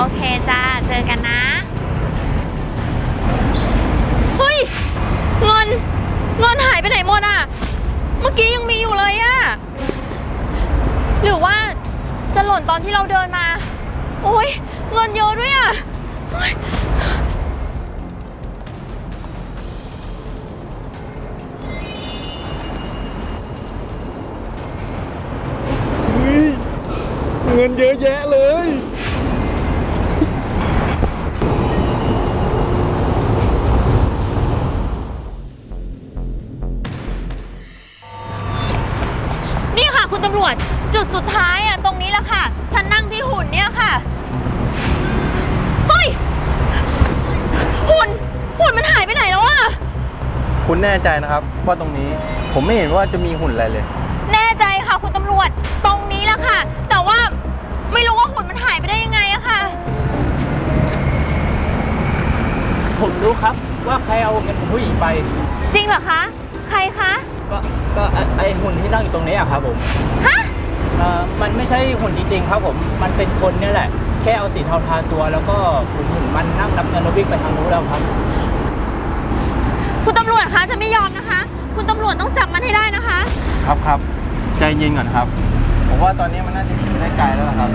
โอเคจ้า เจอกันนะเฮ้ยเงินเงินหายไปไหนหมดอะ เมื่อกี้ยังมีอยู่เลยอะ หรือว่าจะหล่นตอนที่เราเดินมา โอ้ยเงินเยอะด้วยอะเงินเยอะแยะเลย สุดท้ายอะตรงนี้แหละค่ะ ฉันนั่งที่หุ่นเนี่ยค่ะ เฮ้ย หุ่น หุ่นมันหายไปไหนแล้วอะคุณแน่ใจนะครับ ว่าตรงนี้ผมไม่เห็นว่าจะมีหุ่นอะไรเลย แน่ใจค่ะ คุณตำรวจ ตรงนี้แหละค่ะ แต่ว่าไม่รู้ว่าหุ่นมันหายไปได้ยังไงอะค่ะ ผมรู้ครับว่าใครเอาเงินของผู้หญิงไป จริงเหรอคะ ใครคะ ก็ก็ไอ้ไอหุ่นที่นั่งอยู่ตรงนี้อะครับผม ฮะ เอ่อมันไม่ใช่หุ่นจริงๆครับผม มันเป็นคนเนี่ยแหละ แค่เอาสีเทาทาตัว แล้วก็ผมเห็นมันนั่งนับเงินแล้ววิ่งไปทางนู้นแล้วครับ คุณตำรวจคะจะไม่ยอมนะคะ คุณตำรวจต้องจับมันให้ได้นะคะ ครับครับใจเย็นก่อนครับ ผมว่าตอนนี้มันน่าจะหนีไปได้ไกลแล้วล่ะครับ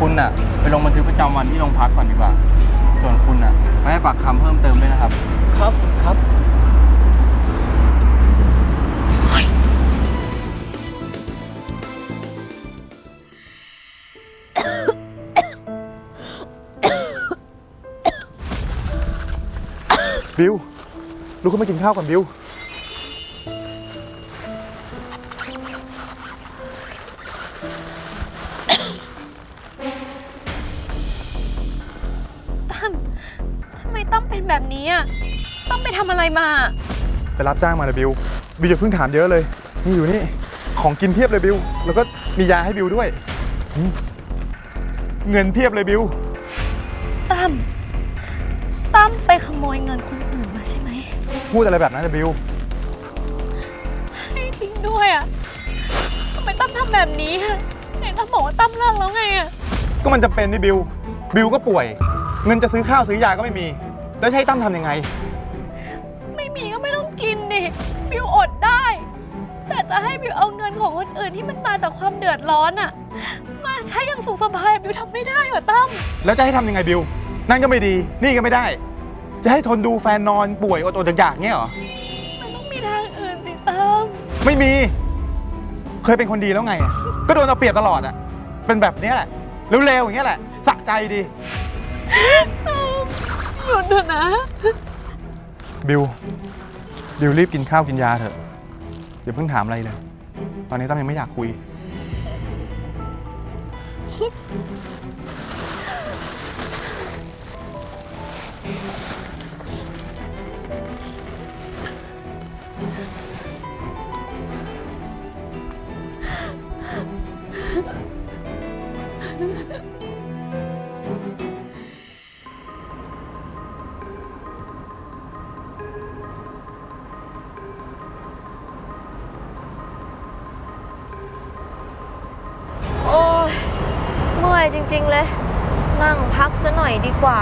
คุณน่ะ ไปลงบันทึกประจำวันที่โรงพักก่อนดีกว่า ส่วนคุณน่ะไปให้ปากคำเพิ่มเติมด้วยนะครับ ครับครับ บิวลุกขึ้นมากินข้าวก่อนบิวตั้มทำไมตั้มเป็นแบบนี้อะตั้มไปทำอะไรมา ไปรับจ้างมาเลยบิวบิวอย่าเพิ่งถามเยอะเลย นี่อยู่นี่ ของกินเพียบเลยบิว แล้วก็มียาให้บิวด้วยนี่เงินเพียบเลยบิวตั้ม ตั้มไปขโมยเงินคนอื่นมาใช่ไหม พูดอะไรแบบนั้นนะบิว ใช่จริงด้วยอะทำไมตั้มทำแบบนี้อะไหนตั้มบอกว่าตั้มเลิกแล้วไงอะ ก็มันจำเป็นนี่บิว บิวก็ป่วย เงินจะซื้อข้าวซื้อยาก็ไม่มี แล้วจะให้ตั้มทำยังไง ไม่มีก็ไม่ต้องกินดิบิวอดได้ แต่จะให้บิวเอาเงินของคนอื่นที่มันมาจากความเดือดร้อนอะ มาใช้อย่างสุขสบายบิวทำไม่ได้หรอตั้มแล้วจะให้ทำยังไงบิว นั่นก็ไม่ดี นี่ก็ไม่ได้ จะให้ทนดูแฟนนอนป่วยอดๆอยากๆเงี้ยเหรอ มันต้องมีทางอื่นสิตั้มไม่มี เคยเป็นคนดีแล้วไงก็โดนเอาเปรียบตลอดอะเป็นแบบเนี้ยแหละเร็วๆอย่างเงี้ยแหละสะใจดี หยุดเถอะนะ บิว บิวรีบกินข้าวกินยาเถอะอย่าเพิ่งถามอะไรเลย ตอนนี้ตั้มยังไม่อยากคุย ริง ๆ เลย นั่งพักซะหน่อยดีกว่า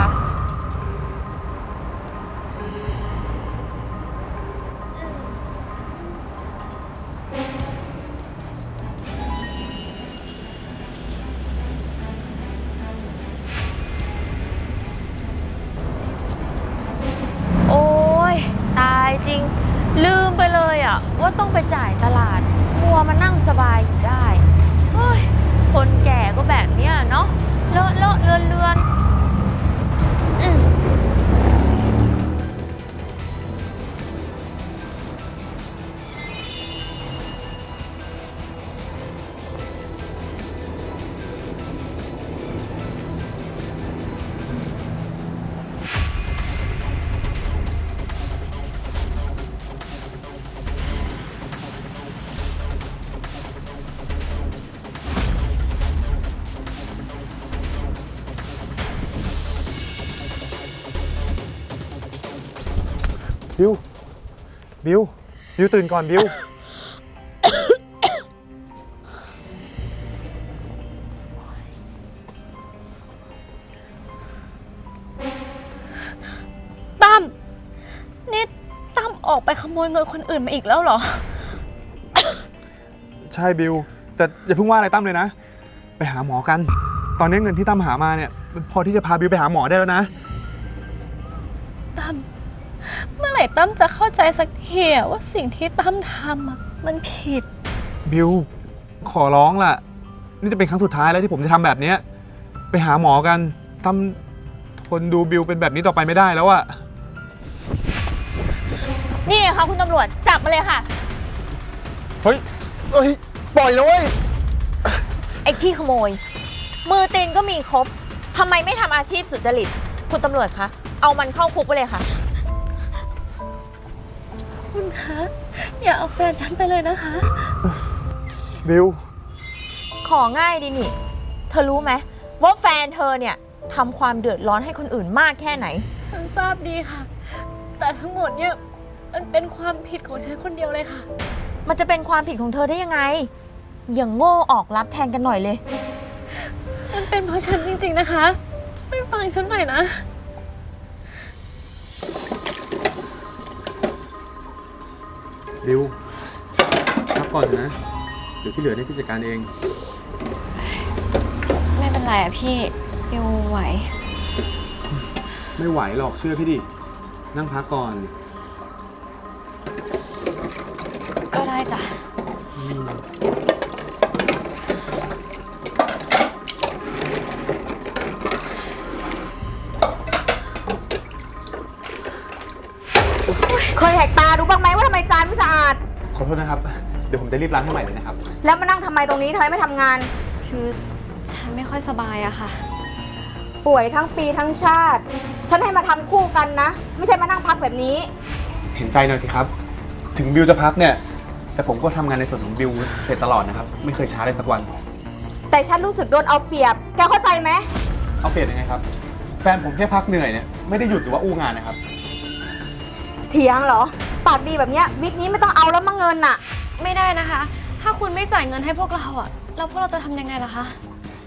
โอ้ยตายจริง ลืมไปเลยอะว่าต้องไปจ่ายตลาดมัวมานั่งสบายอยู่ได้ บิว บิว บิวตื่นก่อนบิว ตั้ม นี่ตั้มออกไปขโมยเงินคนอื่นมาอีกแล้วเหรอ ใช่บิว แต่อย่าเพิ่งว่าอะไรตั้มเลยนะ ไปหาหมอกัน ตอนนี้เงินที่ตั้มหามาเนี่ยมันพอที่จะพาบิวไปหาหมอได้แล้วนะตั้ม เมื่อไหร่ตั้มจะเข้าใจสักทีอะว่าสิ่งที่ตั้มทำอะมันผิด บิวขอร้องล่ะ นี่จะเป็นครั้งสุดท้ายแล้วที่ผมจะทำแบบเนี้ยไปหาหมอกันตั้มทนดูบิวเป็นแบบนี้ต่อไปไม่ได้แล้วอะนี่ไงคะคุณตำรวจจับมาเลยค่ะ เฮ้ยเฮ้ยปล่อยนะเว้ยไอ้ที่ขโมย มือตีนก็มีครบทำไมไม่ทำอาชีพสุจริต คุณตำรวจคะเอามันเข้าคุกไปเลยค่ะ คุณคะ อย่าเอาแฟนฉันไปเลยนะคะ บิวของง่ายดีนี่ เธอรู้ไหมว่าแฟนเธอเนี่ยทำความเดือดร้อนให้คนอื่นมากแค่ไหน ฉันทราบดีค่ะ แต่ทั้งหมดเนี่ยมันเป็นความผิดของฉันคนเดียวเลยค่ะ มันจะเป็นความผิดของเธอได้ยังไง อย่างโง่ออกรับแทนกันหน่อยเลย มันเป็นเพราะฉันจริงๆนะคะไม่ฟังฉันหน่อยนะ บิวพักก่อนนะ เดี๋ยวที่เหลือเนี่ยพี่จัดการเอง ไม่เป็นไรอะพี่บิวไหว ไม่ไหวหรอกเชื่อพี่ดิ นั่งพักก่อน ก็ได้จ้ะ เคยแหกตาดูบ้างไหมว่าทำไมจานไม่สะอาด ขอโทษนะครับ เดี๋ยวผมจะรีบล้างให้ใหม่เลยนะครับ แล้วมานั่งทำไมตรงนี้ทำไมไม่ทำงาน คือฉันไม่ค่อยสบายอะค่ะ ป่วยทั้งปีทั้งชาติ ฉันให้มาทำคู่กันนะ ไม่ใช่มานั่งพักแบบนี้ เห็นใจหน่อยสิครับ ถึงบิวจะพักเนี่ย แต่ผมก็ทำงานในส่วนของบิวเสร็จตลอดนะครับ ไม่เคยช้าเลยสักวัน แต่ฉันรู้สึกโดนเอาเปรียบ แกเข้าใจไหมเอาเปลี่ยนยังไงครับ แฟนผมแค่พักเหนื่อยเนี่ยไม่ได้หยุดหรือว่าอู้งานนะครับ เถียงเหรอ ปากดีแบบเนี้ยวิกนี้ไม่ต้องเอาแล้วมาเงินน่ะ ไม่ได้นะคะ ถ้าคุณไม่จ่ายเงินให้พวกเราอะแล้วพวกเราจะทำยังไงล่ะคะ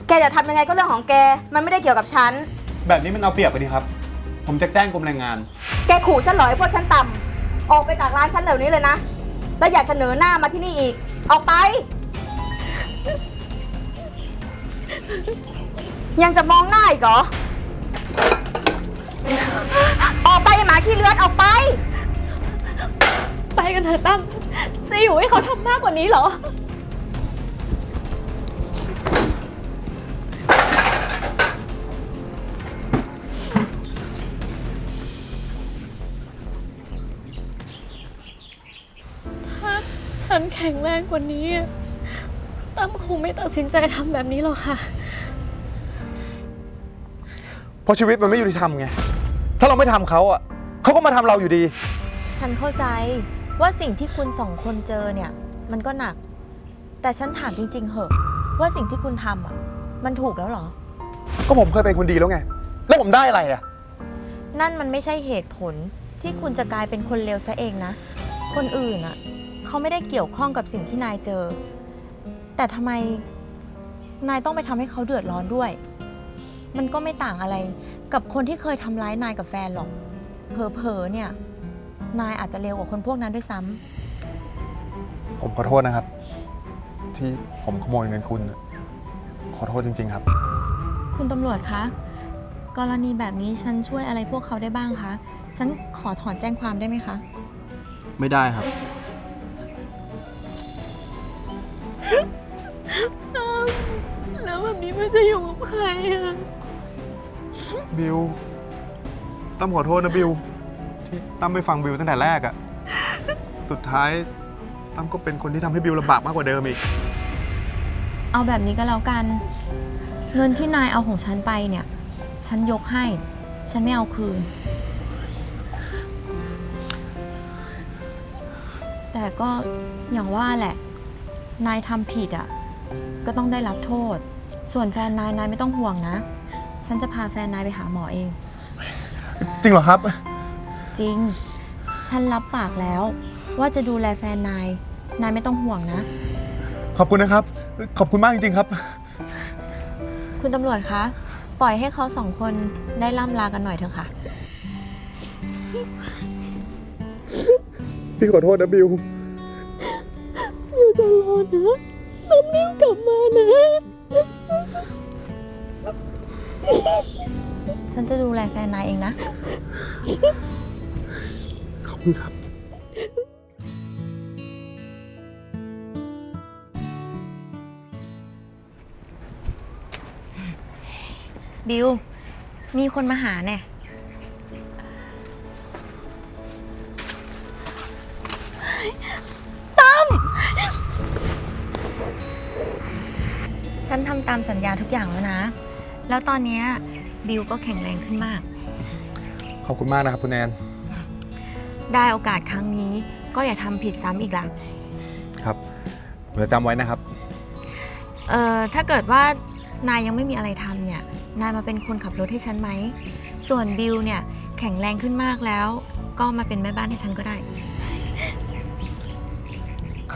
แกจะทำยังไงก็เรื่องของแก มันไม่ได้เกี่ยวกับฉัน แบบนี้มันเอาเปรียบไปดีครับ ผมจะแจ้งกรมแรงงาน แกขู่ฉันเหรอไอ้พวกฉันต่ำออกไปจากร้านฉันเดี๋ยวนี้เลยนะ แล้วอย่าเสนอหน้ามาที่นี่อีก ออกไป ยังจะมองหน้าอีกเหรอ ออกไปไอ้หมาขี้เลือดออกไป ไปกันเถอะตั้มจะอยู่ให้เขาทำมากกว่านี้เหรอ ถ้าฉันแข็งแรงกว่านี้อะตั้มคงไม่ตัดสินใจทำแบบนี้หรอกค่ะ เพราะชีวิตมันไม่ยุติธรรมไง ถ้าเราไม่ทำเขาอะเขาก็มาทำเราอยู่ดี ฉันเข้าใจ ว่าสิ่งที่คุณสองคนเจอเนี่ย มันก็หนัก แต่ฉันถามจริง ๆ เหอะ ว่าสิ่งที่คุณทำอะ มันถูกแล้วเหรอ ก็ผมเคยเป็นคนดีแล้วไง แล้วผมได้อะไรอะนั่นมันไม่ใช่เหตุผลที่คุณจะกลายเป็นคนเลวซะเองนะ คนอื่นอะ เขาไม่ได้เกี่ยวข้องกับสิ่งที่นายเจอ แต่ทำไมนายต้องไปทำให้เขาเดือดร้อนด้วย มันก็ไม่ต่างอะไรกับคนที่เคยทำร้ายนายกับแฟนหรอก เผลอๆเนี่ย นายอาจจะเลวกว่าคนพวกนั้นด้วยซ้ำผมขอโทษนะครับ ที่ผมขโมยเงินคุณอะขอโทษจริง ๆ ครับ คุณตำรวจคะ กรณีแบบนี้ฉันช่วยอะไรพวกเขาได้บ้างคะ ฉันขอถอนแจ้งความได้ไหมคะ ไม่ได้ครับ แล้วแบบนี้มันจะอยู่กับใครอะ บิวตั้มขอโทษนะบิว ที่ตั้มไม่ฟังบิวตั้งแต่แรกอะสุดท้ายตั้มก็เป็นคนที่ทำให้บิวลำบากมากกว่าเดิมอีก เอาแบบนี้ก็แล้วกัน เงินที่นายเอาของฉันไปเนี่ย ฉันยกให้ ฉันไม่เอาคืน แต่ก็อย่างว่าแหละ นายทำผิดอะ ก็ต้องได้รับโทษ ส่วนแฟนนายนายไม่ต้องห่วงนะ ฉันจะพาแฟนนายไปหาหมอเอง จริงเหรอครับ จริง ฉันรับปากแล้ว ว่าจะดูแลแฟนนาย นายไม่ต้องห่วงนะ ขอบคุณนะครับ ขอบคุณมากจริงๆครับ คุณตำรวจคะ ปล่อยให้เขาสองคนได้ล่ำลากันหน่อยเถอะค่ะ พี่ขอโทษนะบิว อยู่ตลอดนะตั้มรีบกลับมานะ ฉันจะดูแลแฟนนายเองนะขอบ คุณครับ บิว มีคนมาหาแน่ฉันทำตามสัญญาทุกอย่างแล้วนะ แล้วตอนเนี้ยบิวก็แข็งแรงขึ้นมาก ขอบคุณมากนะครับคุณแอน ได้โอกาสครั้งนี้ ก็อย่าทำผิดซ้ำอีกละครับผมจะจำไว้นะครับ เอ่อถ้าเกิดว่านายยังไม่มีอะไรทำเนี่ย นายมาเป็นคนขับรถให้ฉันไหม ส่วนบิวเนี่ยแข็งแรงขึ้นมากแล้ว ก็มาเป็นแม่บ้านให้ฉันก็ได้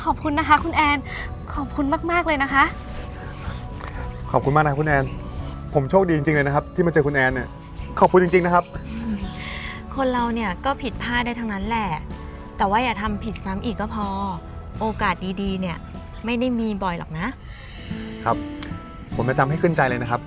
ขอบคุณนะคะ คุณแอน ขอบคุณมาก ๆ เลยนะคะ ขอบคุณมากนะครับคุณแอน ผมโชคดีจริงๆเลยนะครับ ที่มาเจอคุณแอนเนี่ยขอบคุณจริงๆนะครับ คนเราเนี่ยก็ผิดพลาดได้ทั้งนั้นแหละ แต่ว่าอย่าทำผิดซ้ำอีกก็พอ โอกาสดีๆ เนี่ยไม่ได้มีบ่อยหรอกนะ ครับ ผมจะจำให้ขึ้นใจเลยนะครับ